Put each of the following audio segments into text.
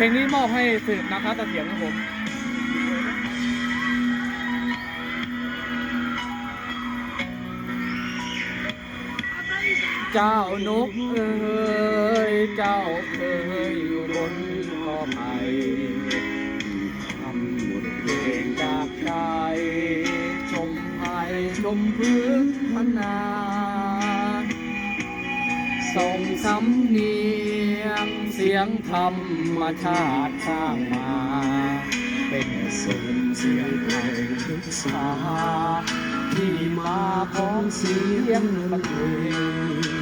เพลงนี้มอบให้สืบนะครับตะเถียนครับผมเจ้านกเอ้ยเจ้าเคยอยู่บนกอไผ่ทำบทเพลงจากใจชมไผ่ชมพื้นพนา ส่งสำเนียงเสียงธรรมชาติสร้างมา เป็นส่งเสียงไทยทุกสาที่มาของเสียงบรรเลง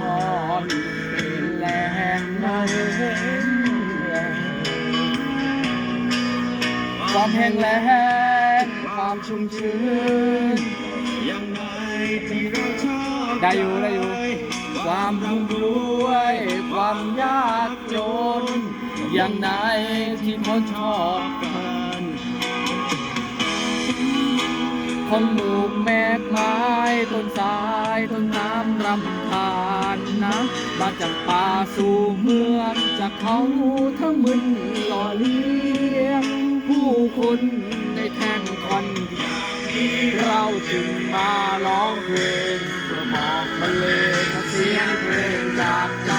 อนเป็นแรงระเห็นความแห้งแล้งความชุ่มชื้นยังไงที่เราชอบได้อยู่ได้อยู่ ความรุ่งรวย ความยากจนอย่างไหนที่คนชอบ คนหมู่แมกไม้ต้นสายต้นน้ำรำคาญนะ มาจากป่าสู่เมืองจากเขาทั้งมึนหล่อเลี้ยง ผู้คนในแท่งคอนเราจึงมาร้องเพลงเพื่อบอกบรรเลงเสียงเพลงจากใจ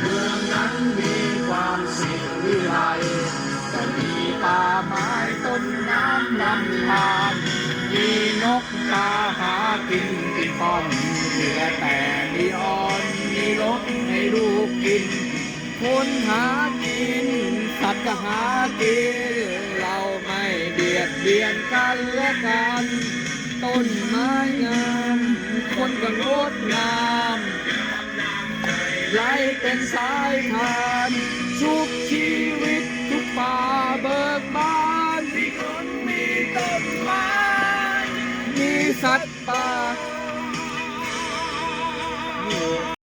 เมืองนั้นมีความสิวิไลแต่มีป่าไม้ต้นน้ำลำธาร กกาหากินกินป้อนเหลือแต่มีออนมีรถให้ลูกกินคนหากิน สัตว์ก็หากิน เราไม่เบียดเบียนกันและกัน ต้นไม้งามคนก็งดงามไหลเป็นสายทานชุบชีวิตทุกช สัตว์ป่า